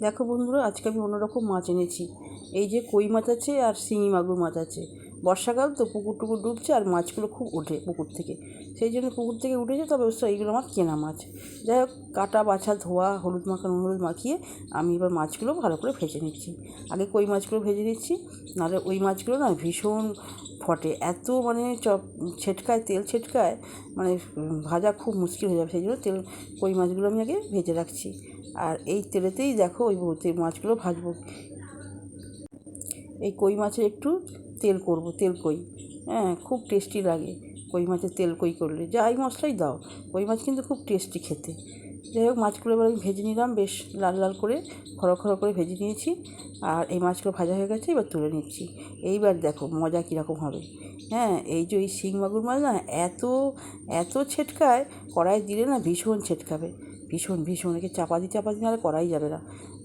দেখো বন্ধুরা, আজকে আমি অন্যরকম মাছ এনেছি। এই যে কই মাছ আছে আর শিঙি মাগুর মাছ আছে। বর্ষাকাল তো পুকুর টুকুর ডুবছে আর মাছগুলো খুব ওঠে পুকুর থেকে। সেই জন্য পুকুর থেকে উঠেছে, তবে অবশ্য এইগুলো আমার কেনা মাছ। যাই হোক, কাটা, বাছা, ধোয়া, হলুদ মাখা নুন হলুদ মাখিয়ে আমি এবার মাছগুলো ভালো করে ভেজে নিচ্ছি। আগে কই মাছগুলো ভেজে নিচ্ছি, নাহলে ওই মাছগুলো না ভীষণ ফটে, এত মানে চপ ছেটকায়, তেল ছেটকায় মানে ভাজা খুব মুশকিল হয়ে যাবে। সেই জন্য তেল, কই মাছগুলো আমি আগে ভেজে রাখছি। আর এই তেলেতেই দেখো ওই মাছগুলো ভাজবো। এই কই মাছের একটু তেল করব, তেল কই? হ্যাঁ খুব টেস্টি লাগে কই মাছের তেল কই করলে। যাই মশলাই দাও, কই মাছ কিন্তু খুব টেস্টি খেতে। যাই হোক, মাছগুলো এবার আমি ভেজে নিলাম, বেশ লাল লাল করে খড়ো খড়ো করে ভেজে নিয়েছি আর এই মাছগুলো ভাজা হয়ে গেছে, এবার তুলে নিচ্ছি। এইবার দেখো মজা কীরকম হবে। হ্যাঁ এই যে ওই শিং মাগুর মাছ না, এত এত ছেটকায় কড়াই দিলে না ভীষণ ছেটকাবে। ভীষণ ভীষণ, একে চাপা দিয়ে চাপা দিয়ে নাহলে করাই যাবে না।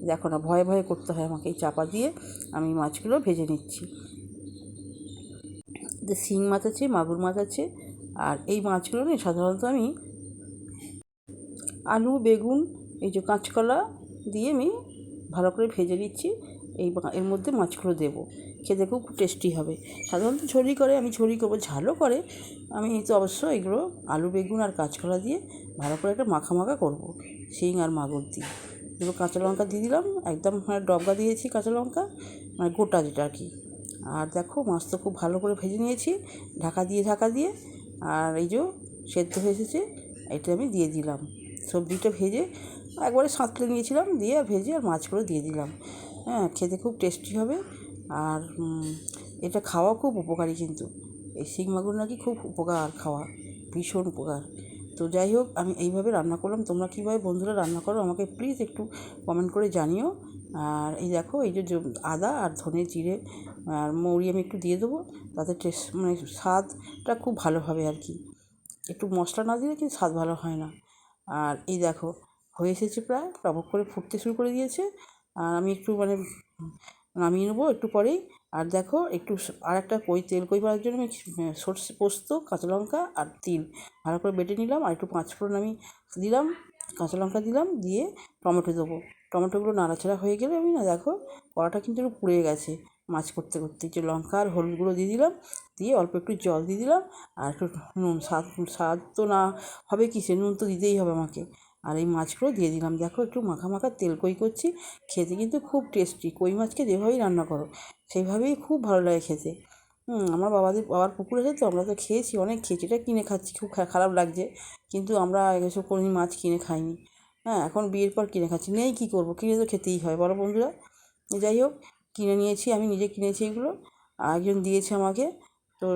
দেখো না, ভয়ে ভয়ে করতে হয় আমাকে এই চাপা দিয়ে আমি মাছগুলো ভেজে নিচ্ছি। শিং মাছ আছে, মাগুর মাছ আছে, আর এই মাছগুলো নিয়ে সাধারণত আমি আলু, বেগুন, এই যে কাঁচকলা দিয়ে আমি ভালো করে ভেজে নিচ্ছি। এই এর মধ্যে মাছগুলো দেবো। খেতে খুব টেস্টি হবে। সাধারণত ঝুরি করে, আমি ঝুরি করব। ঝালও করে। আমি তো অবশ্য এগুলো আলু, বেগুন আর কাঁচকলা দিয়ে ভালো করে একটা মাখা মাখা করব, শিং আর মাগুর দিয়ে। এগুলো কাঁচা লঙ্কা দিয়ে দিলাম। একদম মানে ডগা দিয়েছি কাঁচা লঙ্কা মানে গোটা যেটা আর কি। আর দেখো মাছ তো খুব ভালো করে ভেজে নিয়েছি, ঢাকা দিয়ে ঢাকা দিয়ে। আর এই যে সেদ্ধ হয়ে এসেছে, এটা আমি দিয়ে দিলাম। সবজিটা ভেজে একবারে সাঁতলে নিয়েছিলাম, দিয়ে আর ভেজে আর মাছগুলো দিয়ে দিলাম। হ্যাঁ খেতে খুব টেস্টি হবে। আর এটা খাওয়া খুব উপকারী কিন্তু। এই শিং মাগুর নাকি খুব উপকার খাওয়া, ভীষণ উপকার। তো যাই হোক, আমি এইভাবে রান্না করলাম। তোমরা কীভাবে বন্ধুরা রান্না করো আমাকে প্লিজ একটু কমেন্ট করে জানিও। আর এই দেখো, এই যে আদা আর ধনে জিরে আর মৌরি আমি একটু দিয়ে দেবো। তাতে টেস্ট মানে স্বাদটা খুব ভালো হবে আর কি। একটু মশলা না দিলে কিন্তু স্বাদ ভালো হয় না। আর এই দেখো, হয়ে এসেছে প্রায় টবক করে ফুটতে শুরু করে দিয়েছে। আর আমি একটু মানে নামিয়ে নেব একটু পরেই। আর দেখো, একটু আর একটা কই, তেল কই করার জন্য আমি সর্ষে পোস্ত, কাঁচা লঙ্কা আর তিল ভালো করে বেটে নিলাম। আর একটু পাঁচফোড়ন আমি দিলাম, কাঁচা লঙ্কা দিলাম, দিয়ে টমেটো দেবো। টমেটোগুলো নাড়াচাড়া হয়ে গেলে আমি না দেখো কড়াটা কিন্তু একটু পুড়ে গেছে। মাছ করতে করতে যে লঙ্কা আর হলুদ গুঁড়ো দিয়ে দিলাম, দিয়ে অল্প একটু জল দিয়ে দিলাম। আর একটু নুন, স্বাদ স্বাদ তো না হবে কি, সে নুন তো দিতেই হবে আমাকে। আর এই মাছগুলো দিয়ে দিলাম। দেখো একটু মাখা মাখা তেল কই করছি, খেতে কিন্তু খুব টেস্টি। কই মাছকে যেভাবেই রান্না করো, সেইভাবেই খুব ভালো লাগে খেতে। হুম, আমার বাবাদের, বাবার পুকুর আছে তো, আমরা তো খেয়েছি, অনেক খেয়েছি। এটা কিনে খাচ্ছি, খুব খারাপ লাগছে। কিন্তু আমরা এসব কোনো মাছ কিনে খাইনি। হ্যাঁ এখন বিয়ের পর কিনে খাচ্ছি। নেই কী করব? কিনে তো খেতেই হয়, বলো বন্ধুরা। যাই হোক, কিনে নিয়েছি, আমি নিজে কিনেছি এগুলো। একজন দিয়েছে আমাকে। তো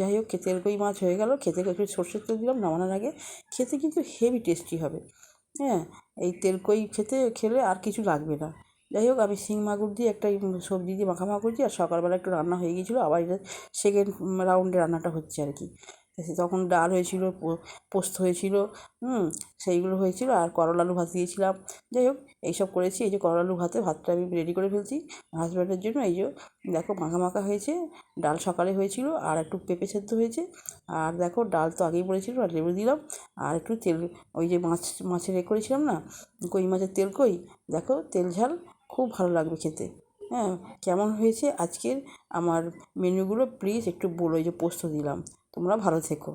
যাই হোক তেল কই মাছ হয়ে গেল। খেতে একটু সর্ষের তেল দিলাম নামানোর আগে। খেতে কিন্তু হেভি টেস্টি হবে। হ্যাঁ এই তেল কই খেতে, খেলে আর কিছু লাগবে না। যাই হোক, আমি শিং মাগুর দিয়ে একটা সবজি দিয়ে মাখামাখা দিয়ে আর সকালবেলা একটু রান্না হয়ে গিয়েছিল। আবার সেকেন্ড রাউন্ডে রান্নাটা হচ্ছে আর কি। তখন ডাল হয়েছিল পোস্ত হয়েছিল, হুম, সেইগুলো হয়েছিল আর করলা আলু ভাত দিয়েছিলাম। যাই হোক, এইসব করেছি। এই যে করলা আলু ভাতে ভাতটা আমি রেডি করে ফেলছি। হাজব্যান্ডের জন্য এই যে, দেখো মাখা মাখা হয়েছে। ডাল সকালে হয়েছিল আর একটু পেঁপে সেদ্ধ হয়েছে। আর দেখো ডাল তো আগেই পড়েছিল আর লেবু দিলাম। আর একটু তেল, ওই যে মাছ, মাছের এ করেছিলাম না, কই মাছের তেল কই? দেখো তেল ঝাল, খুব ভালো লাগবে খেতে। হ্যাঁ কেমন হয়েছে আজকের আমার মেনুগুলো প্লিজ একটু বলো, এই যে পোস্ত দিলাম। তোমরা ভালো থেকো।